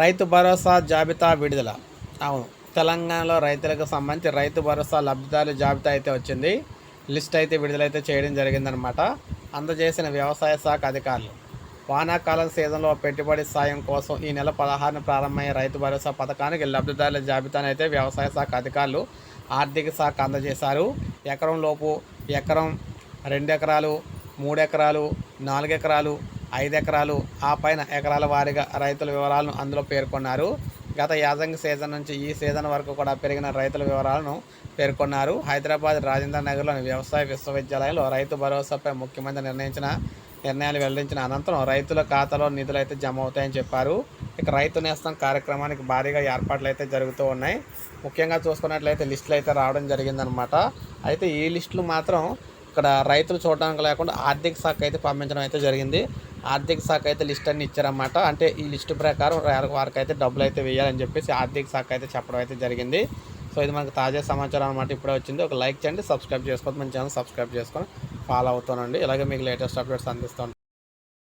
రైతు భరోసా జాబితా విడుదల. అవును తెలంగాణలో రైతులకు సంబంధించి రైతు భరోసా లబ్ధిదారుల జాబితా అయితే వచ్చింది. లిస్ట్ అయితే విడుదలైతే చేయడం జరిగిందనమాట అందజేసిన వ్యవసాయ శాఖ అధికారులు. వానాకాలం సీజన్లో పెట్టుబడి సాయం కోసం ఈ నెల పదహారున ప్రారంభమయ్యే రైతు భరోసా పథకానికి లబ్ధిదారుల జాబితాను అయితే వ్యవసాయ శాఖ అధికారులు ఆర్థిక శాఖ అందజేశారు. ఎకరం లోపు ఎకరం రెండు ఎకరాలు మూడు ఎకరాలు నాలుగు ఎకరాలు ఐదు ఎకరాలు ఆ పైన ఎకరాల వారీగా రైతుల వివరాలను అందులో పేర్కొన్నారు. గత యాసంగి సీజన్ నుంచి ఈ సీజన్ వరకు కూడా పెరిగిన రైతుల వివరాలను పేర్కొన్నారు. హైదరాబాద్ రాజేంద్ర నగర్లోని వ్యవసాయ విశ్వవిద్యాలయంలో రైతు భరోసాపై ముఖ్యమంత్రి నిర్ణయించిన నిర్ణయాలు వెల్లడించిన అనంతరం రైతుల ఖాతాలో నిధులు అయితే జమ అవుతాయని చెప్పారు. ఇక రైతు నేస్తం కార్యక్రమానికి భారీగా ఏర్పాట్లు అయితే జరుగుతూ ఉన్నాయి. ముఖ్యంగా చూసుకున్నట్లయితే లిస్టులు అయితే రావడం జరిగిందనమాట. అయితే ఈ లిస్టులు మాత్రం ఇక్కడ రైతులు చూడడానికి లేకుండా ఆర్థిక శాఖ అయితే పంపించడం అయితే జరిగింది. ఆర్థిక శాఖ అయితే లిస్ట్ అన్ని ఇచ్చారన్నమాట. అంటే ఈ లిస్టు ప్రకారం వారికి అయితే డబ్బులు అయితే వేయాలని చెప్పేసి ఆర్థిక శాఖ అయితే చెప్పడం అయితే జరిగింది. సో ఇది మనకు తాజా సమాచారం అనమాట ఇప్పుడే వచ్చింది. ఒక లైక్ చేయండి సబ్స్క్రైబ్ చేసుకోవద్దు. మన ఛానల్ సబ్స్క్రైబ్ చేసుకొని ఫాలో అవుతానండి ఇలాగే మీకు లేటెస్ట్ అప్డేట్స్ అందిస్తూ